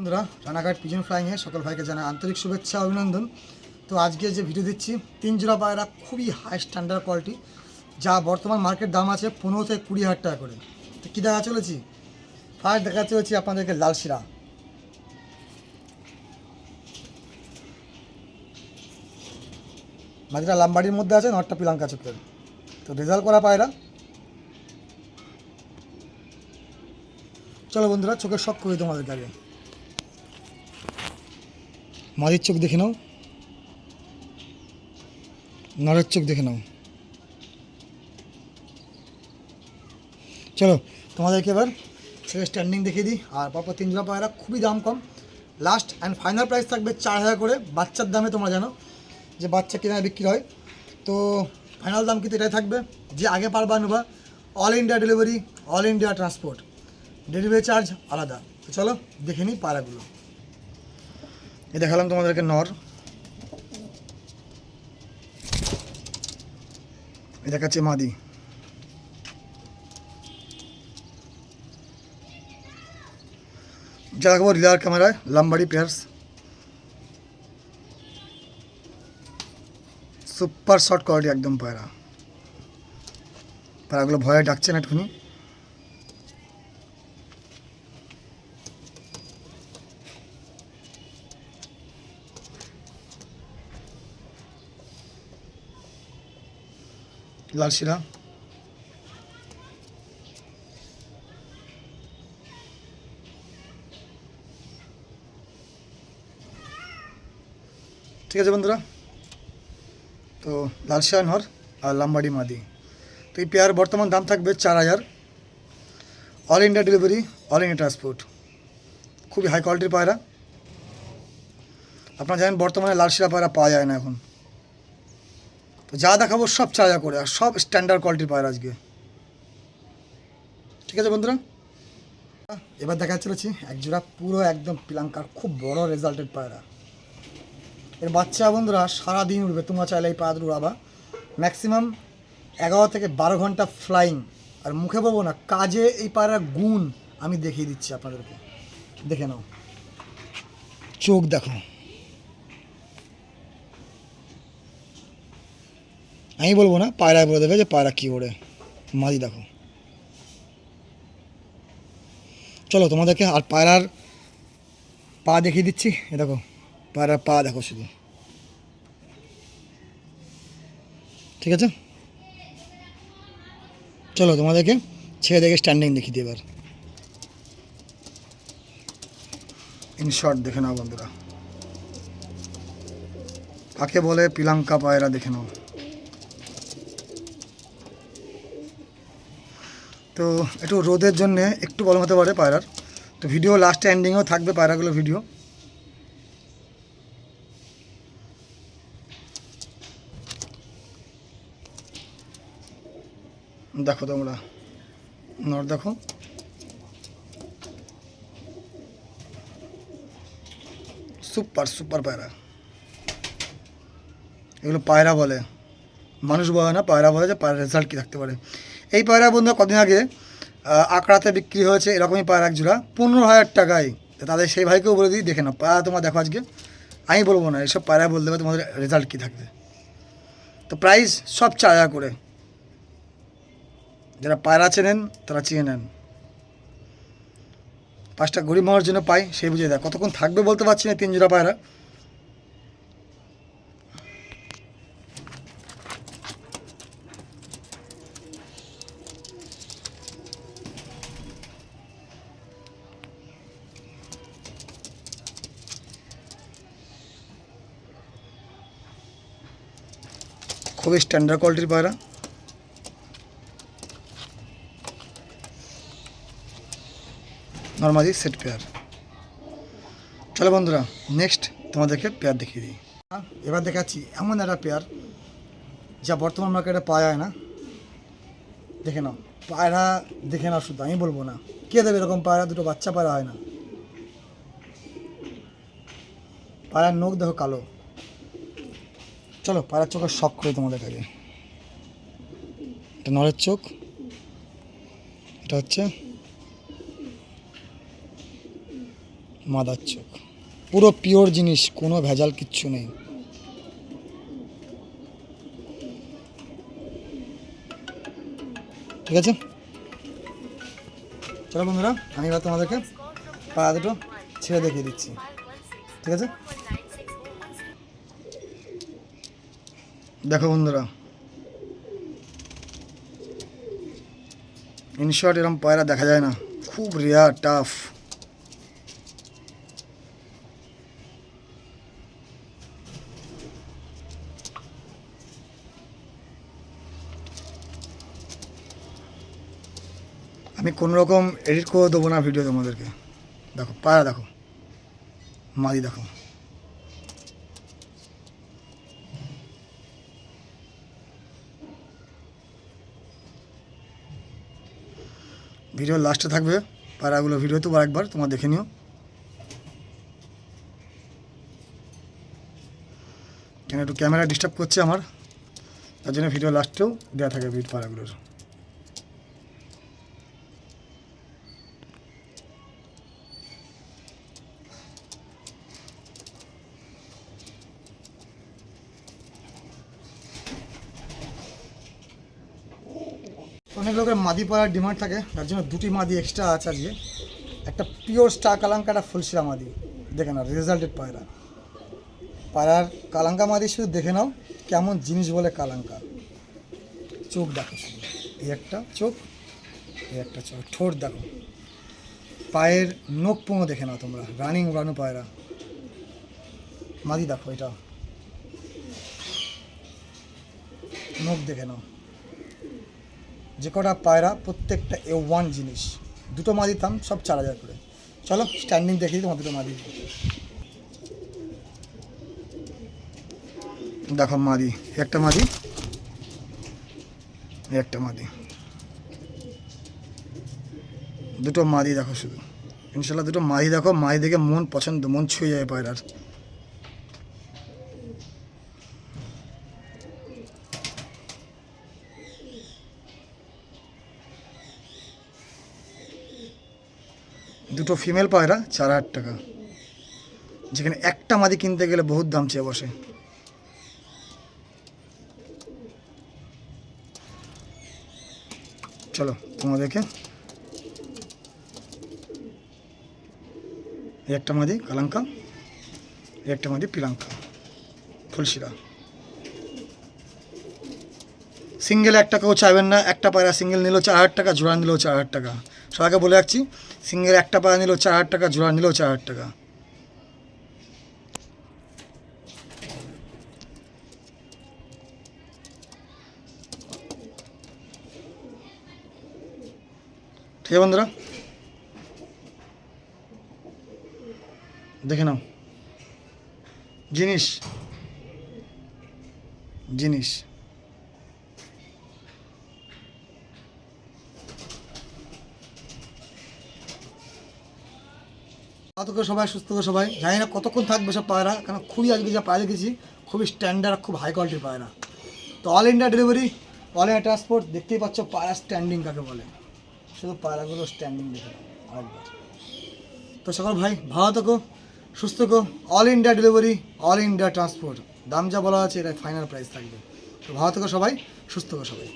বন্ধুরা, রানাঘাট পিজন ফ্লাইংয়ে সকল ভাইকে জানা আন্তরিক শুভেচ্ছা, অভিনন্দন। তো আজকে যে ভিডিও দিচ্ছি, তিন জোড়া পায়রা, খুবই হাই স্ট্যান্ডার্ড কোয়ালিটি যা বর্তমান মার্কেট দাম আছে পনেরো থেকে কুড়ি হাজার টাকা করে। তো কী দেখা চলেছি? ফার্স্ট দেখা চলেছি আপনাদেরকে লাল শিরা। মাঝিটা লাম্বাড়ির মধ্যে আছে, নটটা পিলাঙ্কা চোখের। তো রেজাল্ট করা পায়রা। চলো বন্ধুরা, চোখের শখ করি তোমাদের আগে। মাঝির চোখ দেখে নাও। নরের চোখ দেখে নাও। চলো, তোমাদেরকে এবার ছেলে স্ট্যান্ডিং দেখিয়ে দিই। আর পরপর তিন জোড়া পায়রা খুবই দাম কম। লাস্ট অ্যান্ড ফাইনাল প্রাইস থাকবে চার হাজার করে। বাচ্চার দামে তোমরা জানো যে বাচ্চা কিনা বিক্রি হয়। তো ফাইনাল দাম কিন্তু এটাই থাকবে। যে আগে পারবা নেবা all India delivery all India transport delivery charge আলাদা। তো চলো, দেখে নিই পায়রাগুলো। এ দেখালাম তোমাদেরকে নর। এ দেখাচ্ছে মাদি। যা দেখাবো রিলার ক্যামেরায়, লাম্বাড়ি পেয়ার্স সুপার শর্ট কোয়ালিটি একদম পায়রা। পায়রাগুলো ভয়ে ডাকছে না একটুখানি। লাল শিরা ঠিক আছে বন্ধুরা। তো লাল শিরা নর আর লাম্বাড়ি মাদি। তো এই পেয়ার বর্তমান দাম থাকবে চার হাজার। All India delivery all India transport খুবই হাই কোয়ালিটির পায়রা। আপনারা জানেন বর্তমানে লাল শিরা পায়রা পাওয়া যায় না এখন। তো যা দেখাবো সব হাজার করে, আর সব স্ট্যান্ডার্ড কোয়ালিটির পায়রা আজকে। ঠিক আছে বন্ধুরা? এবার দেখা চলেছি এক জোড়া পুরো একদম পিলাঙ্কার খুব বড় রেজাল্টেড পায়রা। এর বাচ্চা বন্ধুরা সারাদিন উঠবে তোমরা চাইলে এই পায়রা উড়াবা। ম্যাক্সিমাম এগারো থেকে বারো ঘণ্টা ফ্লাইং আর মুখে বলব না, কাজে এই পায়রার গুণ আমি দেখিয়ে দিচ্ছি আপনাদেরকে। দেখে নাও। চোখ দেখো। আমি বলব না পায়রায় বলে দেবে যে পায়রা কী ওড়ে মাঝি দেখো। চলো তোমাদেরকে আর পায়রার পা দেখিয়ে দিচ্ছি। এ দেখো, পায়রার পা দেখো শুধু। ঠিক আছে? চলো তোমাদেরকে ছেড়ে দেখে স্ট্যান্ডিং দেখিয়ে দিই এবার। ইন শর্ট দেখে নাও বন্ধুরা। কাকে বলে পিলাঙ্কা পায়রা দেখে নাও। তো একটু রোদের জন্যে একটু প্রবলেম হতে পারে পায়রার। তো ভিডিও লাস্টে এন্ডিংয়েও থাকবে পায়রাগুলো ভিডিও দেখো তোমরা, নর দেখো। সুপার সুপার পায়রা। এগুলো পায়রা বলে। মানুষ বলে না, পায়রা বলে যে পায়রা রেজাল্ট কী থাকতে পারে। এই পায়রা বন্ধু কদিন আগে আকড়াতে বিক্রি হয়েছে এরকমই পায়রা এক জোড়া, পনেরো হাজার টাকায়। তাদের সেই ভাইকেও বলে দিই, দেখে নাও, পায়রা তোমার দেখো আজকে। আমি বলব না, এসব পায়রা বলে দেবে তোমাদের রেজাল্ট কী থাকবে। তো প্রাইস সব হাজার করে। যারা পায়রা চেনেন, তারা চেয়ে নেন। পাঁচটা গরিব হওয়ার জন্য পাই সেই বুঝে দেয় কতক্ষণ থাকবে বলতে পারছি না তিন জোড়া পায়রা। খুবই স্ট্যান্ডার্ড কোয়ালিটির পায়রা। নর্মালি সেট পেয়ার চলো বন্ধুরা নেক্সট তোমাদেরকে পেয়ার দেখিয়ে দিই। এবার দেখাচ্ছি এমন একটা পেয়ার যা বর্তমান মার্কেটে পাওয়া যায় না। দেখে নাও, পায়রা দেখে নাও শুধু, আমি বলব না। কে দেবে এরকম পায়রা? দুটো বাচ্চা পায়রা হয় না। পায়রার নখ দেখো কালো। চলো পায়রার চোখের শখ করে তোমাদের কাছে এটা নরের চোখ। এটা হচ্ছে মাদার চোখ। পুরো পিওর জিনিস, কোনো ভেজাল কিচ্ছু নেই। ঠিক আছে? চলো বন্ধুরা, আমি এবার তোমাদেরকে পা দুটো ছেড়ে দেখিয়ে দিচ্ছি। ঠিক আছে? দেখো বন্ধুরা। ইনশর্ট এরকম পায়রা দেখা যায় না। খুব রেয়ার টাফ আমি কোনো রকম এডিট করে দেবো না ভিডিও তোমাদেরকে। দেখো, পায়রা দেখো। মাদি দেখো। ভিডিও লাস্টে থাকবে। পায়রাগুলো ভিডিও তো একবার, তোমার দেখে নিও। কেন একটু ক্যামেরা ডিস্টার্ব করছে আমার। তার জন্য ভিডিও লাস্টেও দেওয়া থাকে ভিড পায়রাগুলোর। অনেক লোকের মাদি পড়ার ডিমান্ড থাকে, তার জন্য দুটি মাদি এক্সট্রা আছে আজকে। একটা পিওর স্টার কালাঙ্কা, একটা ফুলশিরা মাদি। দেখে নাও রেজাল্টেড পায়রা। পায়রার কালাঙ্কা মাদি শুধু দেখে নাও, কেমন জিনিস বলে কালাঙ্কা। চোখ দেখো শুধু, এই একটা চোখ, এই একটা চোখ, ঠোঁট দেখো। পায়ের নখ পোঙো দেখে নাও তোমরা রানিং উড়ানো পায়রা। মাদি দেখো এটা নখ দেখে নাও। যে কটা পায়রা, প্রত্যেকটা এ ওয়ান জিনিস। দুটো মা দিতাম সব চার হাজার করে। চলো স্ট্যান্ডিং দেখি তোমার দুটো মা দিই দেখো মাদি, একটা মাদি একটা মাদি। দুটো মাদি দেখো শুধু। ইনশাল্লাহ দুটো মাদি দেখো, মাদি দেখে মন পছন্দ, মন ছুঁয়ে যায় পায়রার। দুটো ফিমেল পায়রা চার হাজার টাকা। যেখানে একটা মাদি কিনতে গেলে বহুত দাম চেয়ে বসে। চলো, তোমাদেরকে একটা মাদি কালাঙ্কা একটা মাদি পিলাঙ্কা, ফুলশিরা। সিঙ্গেল এক টাকাও চাইবেন না, একটা পায়রা সিঙ্গেল নিলেও চার হাজার টাকা, জোড়া নিলেও চার হাজার টাকা। সবাইকে বলে রাখছি, সিঙ্গেল একটা পায়রা নিলেও চার হাজার টাকা, জোড়া নিলেও চার হাজার টাকা। ঠিক বন্ধুরা? দেখে নাও। জিনিস। জিনিস। থেকো সবাই সুস্থ থেকো সবাই। জানি না কতক্ষণ থাকবে সব পায়রা কারণ খুবই আজকে যা পায়রা দেখেছি, খুবই স্ট্যান্ডার্ড খুব হাই কোয়ালিটির পায়রা। তো all India delivery all India transport দেখতেই পাচ্ছ পায়রা স্ট্যান্ডিং কাকে বলে। শুধু পায়রাগুলো স্ট্যান্ডিং দেখে আরেকবার। তো সকল ভাই, ভালো থেকো, সুস্থ থেকো। All India delivery all India transport দাম যা বলা আছে এটা ফাইনাল প্রাইস থাকবে। তো ভালো থেকো সবাই, সুস্থ থেকো সবাই।